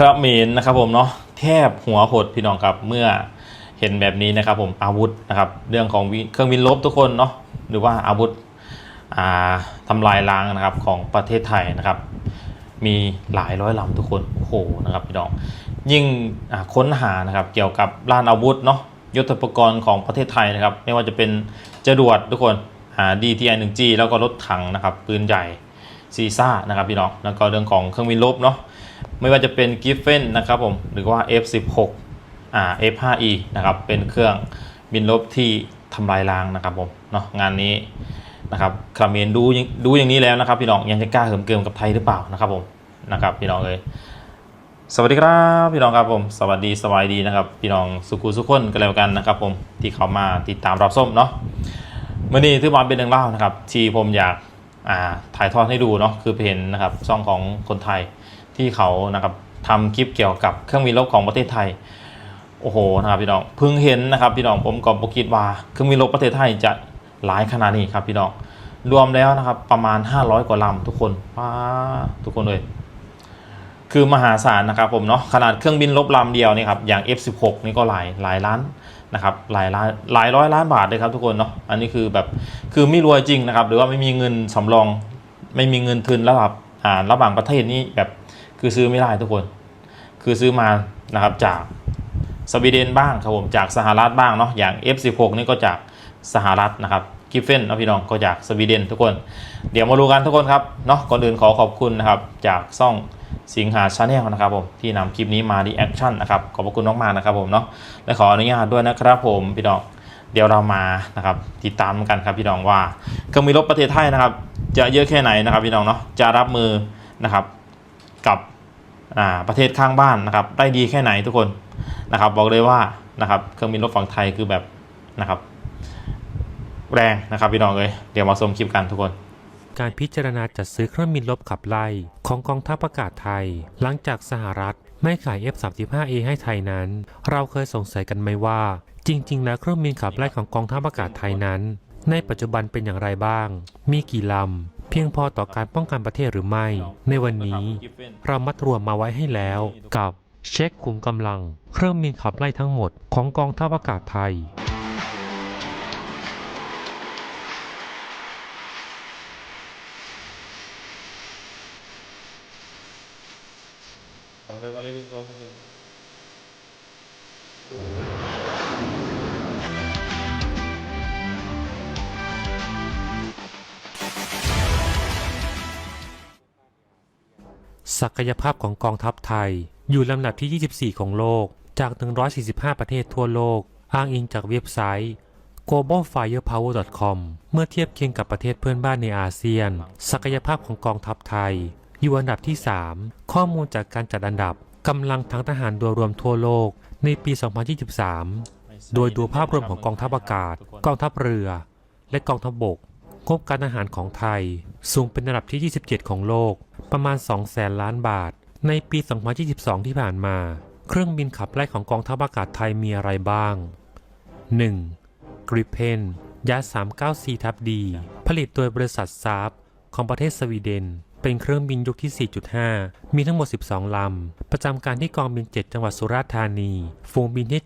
ครับเมนนะครับผมเนาะแทบหัวหดพี่น้องครับเมื่อเห็นแบบนี้นะครับผมอาวุธนะครับเรื่องของเครื่องบินลบทุกคนเนาะหรือว่าอาวุธอ่าทำลายล้างนะครับของประเทศไทยนะครับ มีหลายร้อยลำทุกคนโอ้โหนะครับพี่น้องยิ่งค้นหานะครับเกี่ยวกับล้านอาวุธเนาะยุทธปกรณ์ของประเทศไทยนะครับ ไม่ว่าจะเป็นจรวดทุกคนอ่า DTI 1G แล้วก็รถถังนะครับปืนใหญ่ซีซ่านะครับพี่น้องแล้วก็เรื่องของเครื่องบินลบเนาะ ไม่ว่าจะเป็น g i f f e n นะครับผมหรือว่า F16 อ่า F5E นะครับเป็นเครื่องบินลบที่ทำลายล้างนะครับผมเนาะงานนี้นะครับคาเมนดูดูอย่างนี้แล้วนะครับพี่น้องยังจะกล้าเหิมเกิมกับไทยหรือเปล่านะครับผมนะครับพี่น้องเลยสวัสดีครับพี่น้องครับผมสวัสดีสบายดีนะครับพี่น้องสุขุสุขคนกันแล้วกันนะครับผมที่เขามาติดตามรับส้มเนาะเมื่อนี้ถือว่าเป็นเรื่องเล่านะครับที่ผมอยากอ่าถ่ายทอดให้ดูเนาะคือเพนนะครับช่องของคนไทย ที่เขานะครับทำคลิปเกี่ยวกับเครื่องบินรบของประเทศไทยโอ้โหนะครับพี่น้องเพิ่งเห็นนะครับพี่น้องผมก็บคิดว่าเครื่องบินรบประเทศไทยจะหลายขนาดนี้ครับพี่น้องรวมแล้วนะครับประมาณ 500 กว่าลำทุกคนว้าทุกคนเลยคือมหาศาลนะครับผมเนาะขนาดเครื่องบินรบลำเดียวนี่ครับอย่าง F16 นี่ก็หลายหลายล้านนะครับหลายล้านหลายร้อยล้านบาทเลยครับทุกคนเนาะอันนี้คือแบบคือไม่รวยจริงนะครับ หรือว่าไม่มีเงินสำรอง ไม่มีเงินทุนระดับอ่าระหว่างประเทศนี่แบบ คือซื้อไม่ได้ทุกคน คือซื้อมานะครับจากสวีเดนบ้างครับผมจากสหรัฐบ้างเนาะอย่าง F16 นี่ก็จากสหรัฐนะครับกิฟเฟนนะพี่น้องก็จากสวีเดนทุกคน เดี๋ยวมาดูกันทุกคนครับเนาะก่อนอื่นขอขอบคุณนะครับจากซ่องสิงหาชาแนลนะครับผมที่นำคลิปนี้มาดีแอคชั่นนะครับขอบพระคุณมากๆนะครับผมเนาะและขออนุญาตด้วยนะครับผมพี่น้องเดี๋ยวเรามานะครับติดตามกันครับพี่น้องว่าเครื่องบินรบประเทศไทยนะครับ จะเยอะแค่ไหนนะครับพี่น้องเนาะจะรับมือนะครับ กับประเทศข้างบ้านนะครับได้ดีแค่ไหนทุกคนนะครับ บอกเลยว่านะครับเครื่องบินรบฝั่งไทยคือแบบนะครับ แรงนะครับพี่น้องเลยเดี๋ยวมาชมคลิปกันทุกคนการพิจารณาจัดซื้อเครื่องบินรบขับไล่ของกองทัพอากาศไทย หลังจากสหรัฐไม่ขาย F-35A ให้ไทยนั้น เราเคยสงสัยกันไหมว่า จริง ๆ แล้วเครื่องบินขับไล่ของกองทัพอากาศไทยนั้น ในปัจจุบันเป็นอย่างไรบ้าง มีกี่ลำ พียงพอต่อการป้องกันประเทศหรือไม่ ในวันนี้เรามัดรวมมาไว้ให้แล้วกับเช็คขุมกำลัง เครื่องบินขับไล่ทั้งหมดของกองทัพอากาศไทย ศักยภาพของกองทัพไทย อยู่ลำดับที่ 24 ของโลกจาก 145 ประเทศทั่วโลก อ้างอิงจากเว็บไซต์ globalfirepower.com เมื่อเทียบเคียงกับประเทศเพื่อนบ้านในอาเซียน ศักยภาพของกองทัพไทย อยู่อันดับที่ 3 ข้อมูลจากการจัดอันดับกำลังทั้งทหารโดยรวมทั่วโลกในปี 2023 โดยดูภาพรวมของกองทัพอากาศ กองทัพเรือ และกองทัพบกงบการอาหารของไทย สูงเป็นอันดับที่ 27 ของโลก ประมาณ2แสนล้านบาท ในปี 2022 ที่ผ่านมา เครื่องบินขับไล่ของกองทัพอากาศไทยมีอะไรบ้าง 1. กริเพนยา 39C ทับดี ผลิตโดยบริษัทซาบของประเทศสวีเดน เป็นเครื่องบินยุคที่ 4.5 มีทั้งหมด 12 ลำ ประจำการที่กองบิน 7 จังหวัดสุราษฎร์ธานี ฝูงบินที่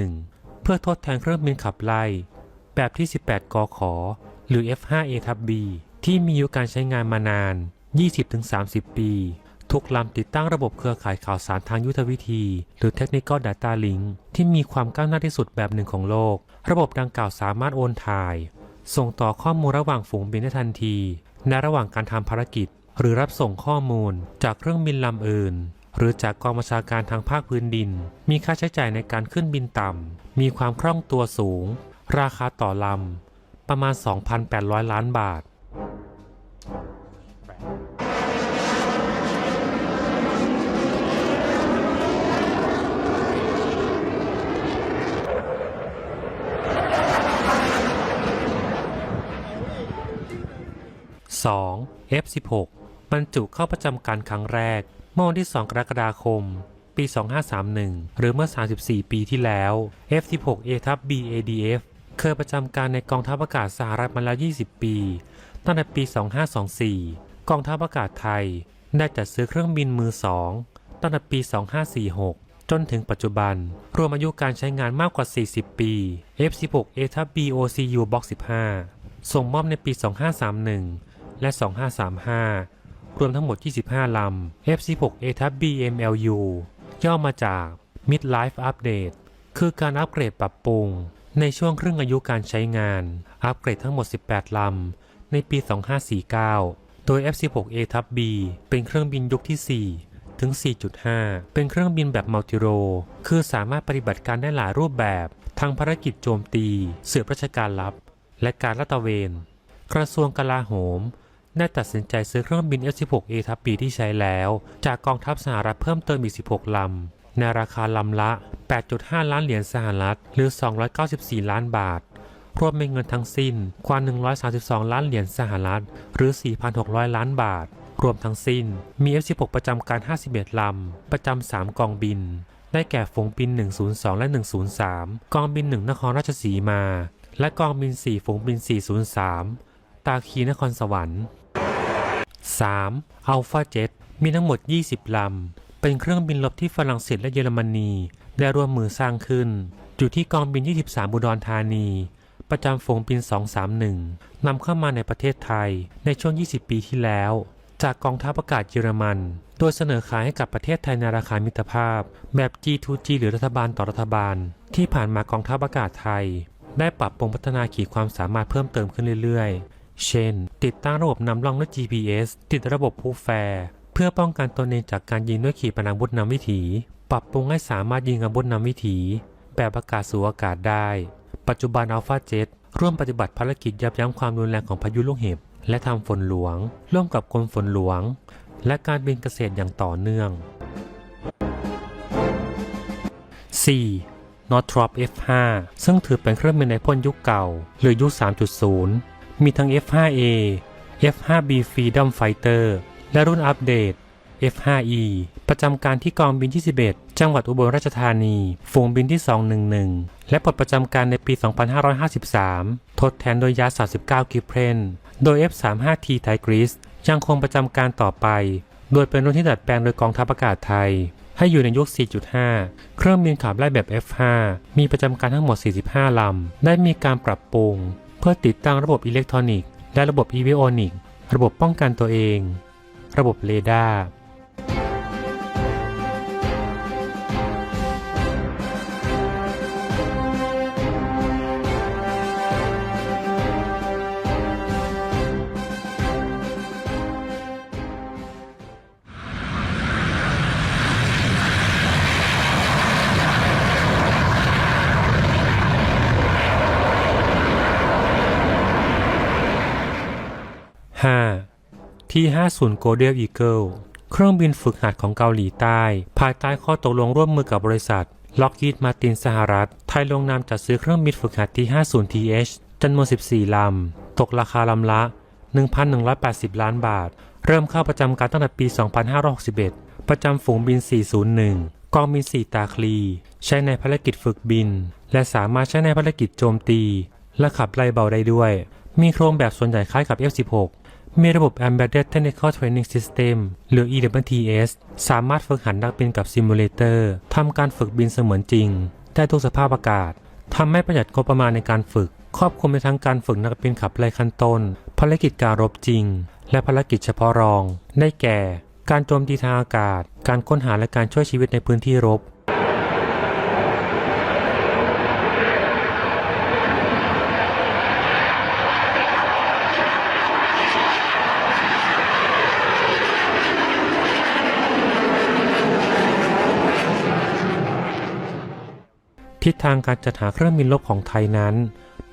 701 เพื่อทดแทนเครื่องบินขับไล่ แบบที่ 18 กข หรือ F5A ทับ B ที่มีอายุการใช้งานมานาน 20-30 ปี ทุกลำติดตั้งระบบเครือข่ายข่าวสารทางยุทธวิธี หรือ Technical Data Link ที่มีความก้าวหน้าที่สุดแบบหนึ่งของโลก ระบบดังกล่าวสามารถโอนถ่าย ส่งต่อข้อมูลระหว่างฝูงบินได้ทันที ในระหว่างการทำภารกิจ หรือรับส่งข้อมูลจากเครื่องบินลำอื่นหรือจากกองบัญชาการทางภาคพื้นดิน มีค่าใช้จ่ายในการขึ้นบินต่ำ มีความคล่องตัวสูง ราคาต่อลำ ประมาณ 2,800 ล้านบาท 2. F16 บรรจุเข้าประจำการครั้งแรก เมื่อวันที่ 2 กรกฎาคม ปี 2531 หรือเมื่อ 34 ปีที่แล้ว F16A ทับ BADF เคยประจำการในกองทัพอากาศสหรัฐมาแล้ว 20 ปี ตั้งแต่ปี 2524 กองทัพอากาศไทยได้จัดซื้อเครื่องบินมือสองตั้งแต่ปี 2546 จนถึงปัจจุบัน รวมอายุการใช้งานมากกว่า 40 ปี F16 a t b OCU Box 15 ส่งมอบในปี 2531 และ 2535 รวมทั้งหมด 25 ลำ F16 a t b MLU ย่อมาจาก Midlife Update คือการอัปเกรดปรับปรุง ในช่วงครึ่งอายุการใช้งาน อัปเกรดทั้งหมด 18 ลำ ในปี 2549 โดย F16A ทับ B เป็นเครื่องบินยุคที่ 4 ถึง 4.5 เป็นเครื่องบินแบบมัลติโร คือสามารถปฏิบัติการได้หลายรูปแบบ ทั้งภารกิจโจมตี เสืบราชการลับ และการลาดตระเวน กระทรวงกลาโหมได้ตัดสินใจซื้อเครื่องบิน F16A ทับ B ที่ใช้แล้ว จากกองทัพสหรัฐเพิ่มเติมอีก 16 ลำในราคาลำละ 8.5 ล้านเหรียญสหรัฐ หรือ 294 ล้านบาท รวมเป็นเงินทั้งสิ้นกว่า 132 ล้านเหรียญสหรัฐ หรือ 4,600 ล้านบาท รวมทั้งสิ้นมี F16 ประจำการ 51 ลำ ประจำ 3 กองบิน ได้แก่ฝูงบิน 102 และ 103 กองบิน 1 นครราชสีมา และกองบิน 4 ฝูงบิน 403 ตาคีนครสวรรค์ 3. Alpha Jet มีทั้งหมด 20 ลำ เป็นเครื่องบินรบที่ฝรั่งเศสและเยอรมนี ได้ร่วมมือสร้างขึ้น อยู่ที่กองบิน 23 บุดรธานี ประจำฝูงบิน 231 นำเข้ามาในประเทศไทยในช่วง 20 ปีที่แล้ว จากกองทัพอากาศเยอรมัน โดยเสนอขายให้กับประเทศไทยในราคามิตรภาพ แบบ G2G หรือรัฐบาลต่อรัฐบาล ที่ผ่านมากองทัพอากาศไทย ได้ปรับปรุงพัฒนาขีดความสามารถเพิ่มเติมขึ้นเรื่อยๆ เช่น ติดตั้งระบบนำร่องด้วย GPS ติดระบบพูแฟร์เพื่อป้องกันตนเองจากการยิงด้วยขีปนาวุธนำวิถี ปรับปรุงให้สามารถยิงอาวุธนำวิถี แบบอากาศสู่อากาศได้ ปัจจุบันอัลฟาเจ็ตร่วมปฏิบัติภารกิจยับยั้งความรุนแรงของพายุลูกเห็บ และทำฝนหลวง ร่วมกับกรมฝนหลวง และการบินเกษตรอย่างต่อเนื่อง 4. Northrop F5 ซึ่งถือเป็นเครื่องบินในพ่นยุคเก่า หรือยุค 3.0 มีทั้ง F5A F5B Freedom Fighter และรุ่นอัปเดต F5E ประจำการที่กองบิน21จังหวัดอุบลราชธานี ฝูงบินที่ 211 และปลดประจำการในปี 2553 ทดแทนโดยยา 39 กิเพรน โดย F35T Tigris ยังคงประจำการต่อไป โดยเป็นรุ่นที่ดัดแปลงโดยกองทัพอากาศไทย ให้อยู่ในยุค 4.5 เครื่องบินขับไล่แบบ F5 มีประจำการทั้งหมด 45 ลำ ได้มีการปรับปรุง เพื่อติดตั้งระบบอิเล็กทรอนิกส์และระบบอีวิโอนิกระบบป้องกันตัวเอง ระบบเรดาร์ 5. ที่ 50 Golden Eagle เครื่องบินฝึกหัดของเกาหลีใต้ ภายใต้ข้อตกลงร่วมมือกับบริษัท Lockheed Martin สหรัฐ ไทยลงนามจัดซื้อเครื่องบินฝึกหัดที่ 50 TH จำนวน 14 ลำ ตกราคาลำละ 1,180 ล้านบาท เริ่มเข้าประจำการตั้งแต่ปี 2561 ประจำฝูงบิน 401 กองบิน 4 ตาคลี ใช้ในภารกิจฝึกบิน และสามารถใช้ในภารกิจโจมตี และขับไล่เบาได้ด้วย มีโครงแบบส่วนใหญ่คล้ายกับ F16 มีระบบ Embedded Technical Training System หรือ EWTS สามารถฝึกหัดนักบินกับซิมูเลเตอร์ทำการฝึกบินเสมือนจริง ได้ทุกสภาพอากาศทำให้ประหยัดงบประมาณในการฝึก ครอบคลุมในทั้งการฝึกนักบินขับไล่ขั้นต้น ภารกิจการรบจริง และภารกิจเฉพาะรอง ได้แก่ การโจมตีทางอากาศ การค้นหาและการช่วยชีวิตในพื้นที่รบ ทิศทางการจัดหาเครื่องบินรบของไทยนั้น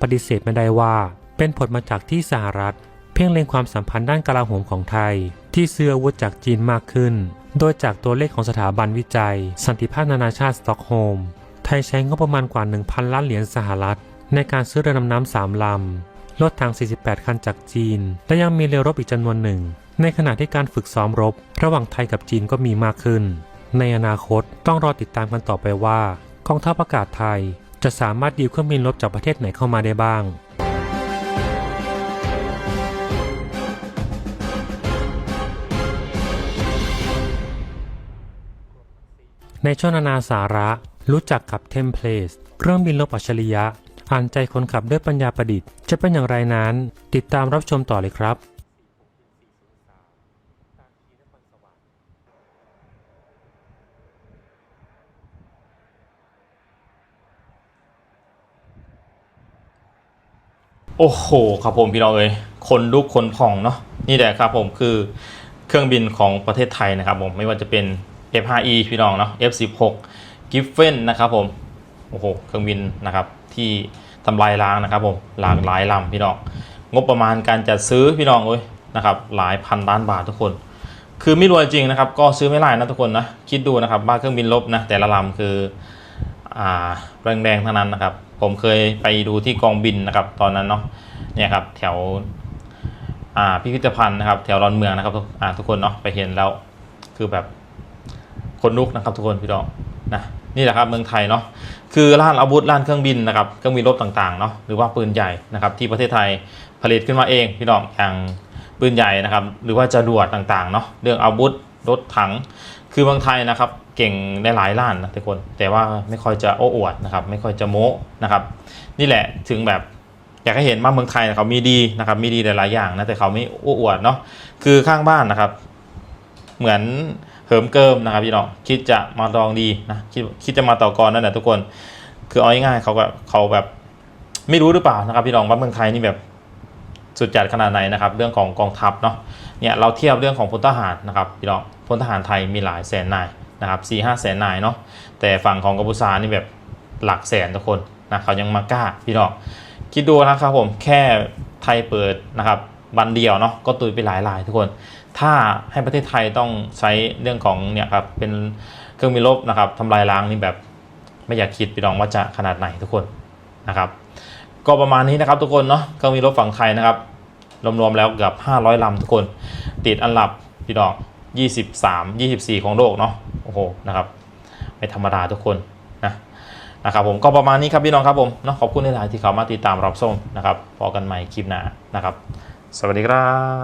ปฏิเสธไม่ได้ว่าเป็นผลมาจากที่สหรัฐ เพ่งเล็งความสัมพันธ์ด้านกลาโหมของไทย ที่ซื้อวุธจากจีนมากขึ้น โดยจากตัวเลขของสถาบันวิจัย สันติภาพนานาชาติสต็อกโฮล์มไทยใช้งบประมาณกว่า 1,000 ล้านเหรียญสหรัฐ ในการซื้อเรือดำน้ำสามลำรถถัง 48 คันจากจีน และยังมีเรือรบอีกจำนวนหนึ่ง ในขณะที่การฝึกซ้อมรบ ระหว่างไทยกับจีนก็มีมากขึ้น ในอนาคตต้องรอติดตามกันต่อไปว่า องทัพอากาศไทย จะสามารถดีลเครื่องบินรบจากประเทศไหนเข้ามาได้บ้าง ในช่วงนานาสาระ รู้จักกับเทมเพลตเครื่องบินลบอัจฉริยะ อ่านใจคนขับด้วยปัญญาประดิษฐ์ จะเป็นอย่างไรนั้น ติดตามรับชมต่อเลยครับ โอ้โหครับผมพี่น้องเอ้ยคนลุกคนพองเนาะนี่แหละครับผมคือเครื่องบินของประเทศไทยนะครับผมไม่ว่าจะเป็น F5E พี่น้องเนาะ F16 Griffon นะครับผมโอ้โหเครื่องบินนะครับที่ทำลายล้างนะครับผมหลากหลายลำพี่น้องงบประมาณการจัดซื้อพี่น้องเอ้ยนะครับหลายพันล้านบาททุกคน คือไม่รวยจริงนะครับก็ซื้อไม่ได้นะทุกคนนะคิดดูนะครับบ้าเครื่องบินลบนะแต่ละลำคืออ่าแรงๆทั้งนั้นนะครับ ผมเคยไปดูที่กองบินนะครับ ตอนนั้นเนาะเนี่ยครับแถวอ่าพิพิธภัณฑ์นะครับ แถวรอนเมืองนะครับทุกอ่าทุกคนเนาะไปเห็นแล้วคือแบบคนลุกนะครับ ทุกคนพี่น้องนะนี่แหละครับเมืองไทยเนาะคือร้านอาวุธร้านเครื่องบินนะครับเครื่องบินรบต่างๆเนาะหรือว่าปืนใหญ่นะครับที่ประเทศไทยผลิตขึ้นมาเองพี่น้องอย่างปืนใหญ่นะครับ หรือว่าจรวดต่างๆเนาะเรื่องอาวุธรถถังคือเมืองไทยนะครับ เก่งได้หลายล้านนะทุกคน แต่ว่าไม่ค่อยจะโอ้อวดนะครับ ไม่ค่อยจะโม้นะครับ นี่แหละถึงแบบอยากให้เห็นว่าเมืองไทยนะเขามีดีนะครับ มีดีหลายอย่างนะแต่เขาไม่โอ้อวดเนาะคือข้างบ้านนะครับ เหมือนเหิมเกิมนะครับพี่น้องคิดจะมาลองดีนะคิดคิดจะมาต่อกรนั่นแหละทุกคน คือเอาง่ายๆเขาก็เขาแบบไม่รู้หรือเปล่านะครับพี่น้องว่าเมืองไทยนี่แบบสุดจัดขนาดไหนนะครับ เรื่องของกองทัพเนาะเนี่ยเราเทียบเรื่องของพลทหารนะครับพี่น้องพลทหารไทยมีหลายแสนนาย นะครับสี่ห้าแสนนายเนาะแต่ฝั่งของกัมพูชานี่แบบหลักแสนทุกคนนะเขายังมากล้าพี่น้องคิดดูนะครับผมแค่ไทยเปิดนะครับวันเดียวเนาะก็ตุยไปหลายรายทุกคน ถ้าให้ประเทศไทยต้องใช้เรื่องของเนี่ยครับเป็นเครื่องบินรบนะครับทำลายล้างนี่แบบไม่อยากคิดพี่น้องว่าจะขนาดไหนทุกคนนะครับ ก็ประมาณนี้นะครับทุกคนเนาะเครื่องบินรบฝั่งไทยนะครับรวมๆแล้วเกือบ500ลำทุกคน ติดอันดับพี่น้อง 23 24 ของโลกเนาะโอ้โหนะครับไม่ธรรมดาทุกคนนะนะครับผมก็ประมาณนี้ครับพี่น้องครับผมเนาะขอบคุณในหลายที่เขามาติดตามรับชมนะครับพอกันใหม่คลิปหน้านะครับ สวัสดีครับ